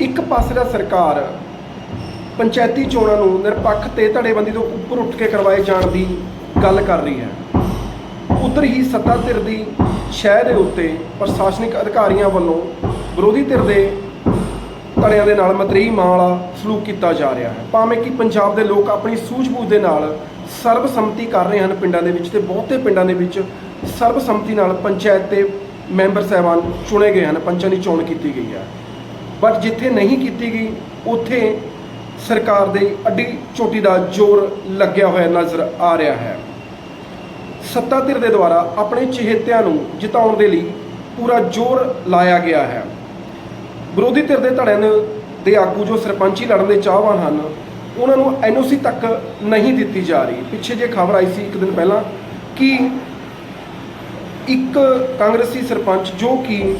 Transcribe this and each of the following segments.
ਇੱਕ ਪਾਸੇ ਦਾ ਸਰਕਾਰ ਪੰਚਾਇਤੀ ਚੋਣਾਂ ਨੂੰ ਨਿਰਪੱਖ ਤੇ ਧੜੇਬੰਦੀ ਤੋਂ ਉੱਪਰ ਉੱਠ ਕੇ ਕਰਵਾਏ ਜਾਣ ਦੀ ਗੱਲ ਕਰ ਰਹੀ ਹੈ। ਉਧਰ ਹੀ ਸੱਤਾ ਧਿਰ ਦੀ ਸ਼ਹਿ ਦੇ ਉੱਤੇ ਪ੍ਰਸ਼ਾਸਨਿਕ ਅਧਿਕਾਰੀਆਂ ਵੱਲੋਂ ਵਿਰੋਧੀ ਧਿਰ ਦੇ ਧੜਿਆਂ ਦੇ ਨਾਲ ਮਤਰੇਈ ਮਾਂ ਸਲੂਕ ਕੀਤਾ ਜਾ ਰਿਹਾ ਹੈ। ਭਾਵੇਂ ਕਿ ਪੰਜਾਬ ਦੇ ਲੋਕ ਆਪਣੀ ਸੂਝ-ਬੂਝ ਦੇ ਨਾਲ ਸਰਬਸੰਮਤੀ ਕਰ ਰਹੇ ਹਨ ਪਿੰਡਾਂ ਦੇ ਵਿੱਚ ਤੇ ਬਹੁਤੇ ਪਿੰਡਾਂ ਦੇ ਵਿੱਚ ਸਰਬਸੰਮਤੀ ਨਾਲ ਪੰਚਾਇਤ ਦੇ ਮੈਂਬਰ ਸਾਹਿਬਾਨ ਚੁਣੇ ਗਏ ਹਨ, ਪੰਚਾਂ ਦੀ ਚੋਣ ਕੀਤੀ ਗਈ ਹੈ। ਬਟ ਜਿੱਥੇ ਨਹੀਂ ਕੀਤੀ ਗਈ, ਉੱਥੇ ਸਰਕਾਰ ਦੇ ਅੱਡੀ ਚੋਟੀ ਦਾ ਜ਼ੋਰ ਲੱਗਿਆ ਹੋਇਆ ਨਜ਼ਰ ਆ ਰਿਹਾ ਹੈ। ਸੱਤਾ ਧਿਰ ਦੇ ਦੁਆਰਾ ਆਪਣੇ ਚਹੇਤਿਆਂ ਨੂੰ ਜਿਤਾਉਣ ਦੇ ਲਈ ਪੂਰਾ ਜ਼ੋਰ ਲਾਇਆ ਗਿਆ ਹੈ। ਵਿਰੋਧੀ ਧਿਰ ਦੇ ਧੜਿਆਂ ਨੂੰ- ਦੇ ਆਗੂ ਜੋ ਸਰਪੰਚੀ ਲੜਨ ਦੇ ਚਾਹਵਾਨ ਹਨ, ਉਹਨਾਂ ਨੂੰ ਐਨਓਸੀ ਤੱਕ ਨਹੀਂ ਦਿੱਤੀ ਜਾ ਰਹੀ। ਪਿੱਛੇ ਜੇ ਖਬਰ ਆਈ ਸੀ ਇੱਕ ਦਿਨ ਪਹਿਲਾਂ ਕਿ ਇੱਕ ਕਾਂਗਰਸੀ ਸਰਪੰਚ ਜੋ ਕਿ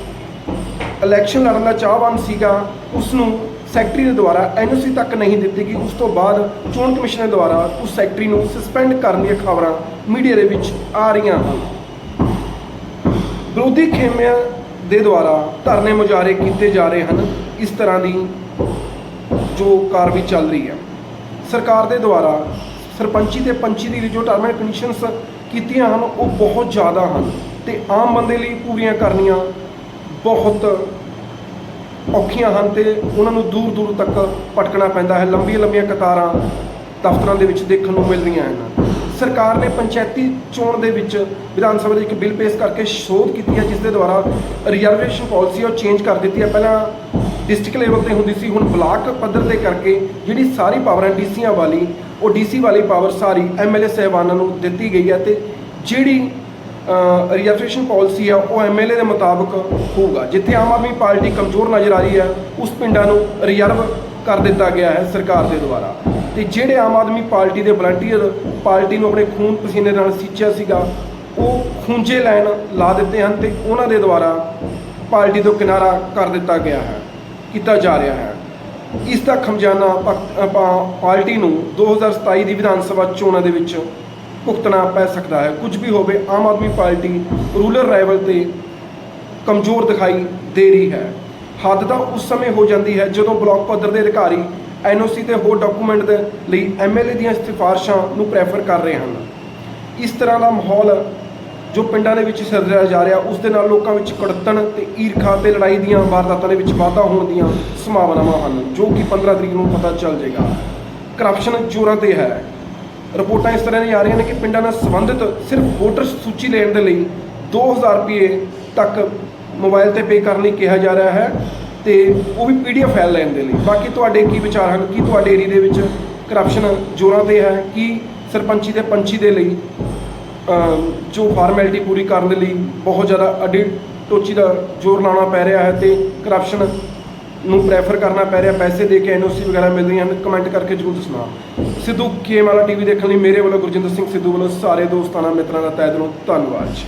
ਇਲੈਕਸ਼ਨ ਲੜਨ ਦਾ ਚਾਹਵਾਨ ਸੀਗਾ ਉਸ ਨੂੰ ਸੈਕਟਰੀ ਦੇ ਦੁਆਰਾ ਐਨਓਸੀ ਤੱਕ ਨਹੀਂ ਦਿੱਤੀ ਗਈ। ਉਸ ਤੋਂ ਬਾਅਦ ਚੋਣ ਕਮਿਸ਼ਨ ਦੇ ਦੁਆਰਾ ਉਸ ਸੈਕਟਰੀ ਨੂੰ ਸਸਪੈਂਡ ਕਰਨ ਦੀਆਂ ਖਬਰਾਂ ਮੀਡੀਆ ਦੇ ਵਿੱਚ ਆ ਰਹੀਆਂ ਹਨ। ਵਿਰੋਧੀ ਖੇਮਿਆਂ ਦੇ ਦੁਆਰਾ ਧਰਨੇ ਮੁਜ਼ਾਹਰੇ ਕੀਤੇ ਜਾ ਰਹੇ ਹਨ। ਇਸ ਤਰ੍ਹਾਂ ਦੀ ਜੋ ਕਾਰਵਾਈ ਚੱਲ ਰਹੀ ਹੈ। ਸਰਕਾਰ ਦੇ ਦੁਆਰਾ ਸਰਪੰਚੀ ਤੇ ਪੰਚੀ ਦੀ ਜੋ ਟਰਮ ਐਂਡ ਕੰਡੀਸ਼ਨਸ ਕੀਤੀਆਂ ਹਨ, ਉਹ ਬਹੁਤ ਜ਼ਿਆਦਾ ਹਨ ਤੇ ਆਮ ਬੰਦੇ ਲਈ ਪੂਰੀਆਂ ਕਰਨੀਆਂ ਬਹੁਤ ਔਖੀਆਂ ਹਨ ਤੇ ਉਹਨਾਂ ਨੂੰ ਦੂਰ ਦੂਰ ਤੱਕ ਭਟਕਣਾ ਪੈਂਦਾ ਹੈ। ਲੰਬੀਆਂ ਲੰਬੀਆਂ ਕਤਾਰਾਂ ਦਫ਼ਤਰਾਂ ਦੇ ਵਿੱਚ ਦੇਖਣ ਨੂੰ ਮਿਲ ਰਹੀਆਂ ਹਨ। ਸਰਕਾਰ ਨੇ ਪੰਚਾਇਤੀ ਚੋਣ ਦੇ ਵਿੱਚ ਵਿਧਾਨ ਸਭਾ ਦੇ ਇੱਕ ਬਿੱਲ ਪੇਸ਼ ਕਰਕੇ ਸੋਧ ਕੀਤੀ ਹੈ ਜਿਸ ਦੇ ਦੁਆਰਾ ਰਿਜ਼ਰਵੇਸ਼ਨ ਪਾਲਿਸੀ ਉਹ ਚੇਂਜ ਕਰ ਦਿੱਤੀ ਹੈ। ਪਹਿਲਾਂ ਡਿਸਟ੍ਰਿਕਟ ਲੈਵਲ ਤੇ ਹੁੰਦੀ ਸੀ, ਹੁਣ ਬਲਾਕ ਪੱਧਰ ਤੇ ਕਰਕੇ ਜਿਹੜੀ ਸਾਰੀ ਪਾਵਰ ਹੈ ਡੀਸੀਆਂ ਵਾਲੀ, ਉਹ ਡੀਸੀ ਵਾਲੀ ਪਾਵਰ ਸਾਰੀ ਐਮਐਲਏ ਸਹਿਬਾਨਾਂ ਨੂੰ ਦਿੱਤੀ ਗਈ ਹੈ ਤੇ ਜਿਹੜੀ ਰਿਜ਼ਰਵੇਸ਼ਨ ਪਾਲਿਸੀ ਆ, ਉਹ ਐਮਐਲਏ ਦੇ ਮੁਤਾਬਕ ਹੋਊਗਾ। ਜਿੱਥੇ ਆਮ ਆਦਮੀ ਪਾਰਟੀ ਕਮਜ਼ੋਰ ਨਜ਼ਰ ਆ ਰਹੀ ਹੈ, ਉਸ ਪਿੰਡਾਂ ਨੂੰ ਰਿਜ਼ਰਵ ਕਰ ਦਿੱਤਾ ਗਿਆ ਹੈ ਸਰਕਾਰ ਦੇ ਦੁਆਰਾ। ਤੇ ਜਿਹੜੇ ਆਮ ਆਦਮੀ ਪਾਰਟੀ ਦੇ ਵਲੰਟੀਅਰ ਪਾਰਟੀ ਨੂੰ ਆਪਣੇ ਖੂਨ ਪਸੀਨੇ ਨਾਲ ਸੀਂਚਿਆ ਸੀਗਾ, ਉਹ ਖੂੰਜੇ ਲਾਈਨ ਲਾ ਦਿੱਤੇ ਹਨ ਤੇ ਉਹਨਾਂ ਦੇ ਦੁਆਰਾ ਪਾਰਟੀ ਤੋਂ ਕਿਨਾਰਾ ਕਰ ਦਿੱਤਾ ਗਿਆ ਹੈ, ਕੀਤਾ ਜਾ ਰਿਹਾ ਹੈ। ਇਸ ਦਾ ਖਮਜਾਨਾ ਆਪਾਂ ਪਾਰਟੀ ਨੂੰ 2027 ਦੀ ਵਿਧਾਨ ਸਭਾ ਚੋਣਾਂ ਦੇ ਵਿੱਚ ਭੁਗਤਣਾ ਪੈ ਸਕਦਾ ਹੈ। ਕੁਝ ਵੀ ਹੋਵੇ, Aam Aadmi party rural level ਤੇ ਕਮਜ਼ੋਰ ਦਿਖਾਈ ਦੇ ਰਹੀ ਹੈ। ਹੱਦ ਤਾਂ ਉਸ ਸਮੇਂ ਹੋ ਜਾਂਦੀ ਹੈ ਜਦੋਂ ਬਲਾਕ ਪੱਧਰ ਦੇ ਅਧਿਕਾਰੀ ਐਨਓਸੀ ਤੇ ਹੋਰ ਡਾਕੂਮੈਂਟ ਦੇ ਲਈ ਐਮਐਲਏ ਦੀਆਂ ਸਿਫਾਰਸ਼ਾਂ ਨੂੰ ਪ੍ਰੈਫਰ ਕਰ ਰਹੇ ਹਨ। ਇਸ ਤਰ੍ਹਾਂ ਦਾ ਮਾਹੌਲ ਜੋ ਪਿੰਡਾਂ ਦੇ ਵਿੱਚ ਸਿਰਜਿਆ ਜਾ ਰਿਹਾ, ਉਸ ਦੇ ਨਾਲ ਲੋਕਾਂ ਵਿੱਚ ਕੜਤਣ ਤੇ ਈਰਖਾ ਤੇ ਲੜਾਈ ਦੀਆਂ ਵਾਰਦਾਤਾਂ ਦੇ ਵਿੱਚ ਵਾਧਾ ਹੋਣ ਦੀਆਂ ਸੰਭਾਵਨਾਵਾਂ ਹਨ, ਜੋ ਕਿ 15 ਤਰੀਕ ਨੂੰ ਪਤਾ ਚੱਲ ਜਾਏਗਾ। ਕਰਪਸ਼ਨ ਜ਼ੋਰਾਂ ਤੇ ਹੈ। ਰਿਪੋਰਟਾਂ ਇਸ ਤਰ੍ਹਾਂ ਦੀਆਂ ਆ ਰਹੀਆਂ ਨੇ ਕਿ ਪਿੰਡਾਂ ਨਾਲ ਸੰਬੰਧਿਤ ਸਿਰਫ ਵੋਟਰ ਸੂਚੀ ਲੈਣ ਦੇ ਲਈ 2000 ਰੁਪਏ ਤੱਕ ਮੋਬਾਈਲ ਤੇ ਪੇ ਕਰਨ ਲਈ ਕਿਹਾ ਜਾ ਰਿਹਾ ਹੈ ਤੇ ਉਹ ਵੀ ਪੀਡੀਐਫ ਫਾਈਲ ਲੈਣ ਦੇ ਲਈ। ਬਾਕੀ ਤੁਹਾਡੇ ਕੀ ਵਿਚਾਰ ਹਨ? ਕੀ ਤੁਹਾਡੇ ਏਰੀਆ ਦੇ ਵਿੱਚ ਕਰਪਸ਼ਨ ਜ਼ੋਰਾਂ ਤੇ ਹੈ? ਕੀ ਸਰਪੰਚੀ ਤੇ ਪੰਚੀ ਦੇ ਲਈ ਜੋ ਫਾਰਮੈਲਿਟੀ ਪੂਰੀ ਕਰਨ ਦੇ ਲਈ ਬਹੁਤ ਜ਼ਿਆਦਾ ਅਡੀ ਟੋਚੀ ਦਾ ਜ਼ੋਰ ਲਾਉਣਾ ਪੈ ਰਿਹਾ ਹੈ ਤੇ ਕਰਪਸ਼ਨ ਨੂੰ ਪ੍ਰੈਫਰ ਕਰਨਾ ਪੈ ਰਿਹਾ, ਪੈਸੇ ਦੇ ਕੇ ਐਨਓਸੀ ਵਗੈਰਾ ਮਿਲ ਰਹੀਆਂ ਹਨ ਕਮੈਂਟ ਕਰਕੇ ਜਰੂਰ ਦੱਸਣਾ। ਸਿੱਧੂ ਗੇਮ ਵਾਲਾ ਟੀਵੀ ਦੇਖਣ ਲਈ ਮੇਰੇ ਵੱਲੋਂ ਗੁਰਜਿੰਦਰ ਸਿੰਘ ਸਿੱਧੂ ਵੱਲੋਂ ਸਾਰੇ ਦੋਸਤਾਂ ਨਾਲ ਮਿੱਤਰਾਂ ਦਾ ਤਹਿ ਦਿਲੋਂ ਧੰਨਵਾਦ ਜੀ।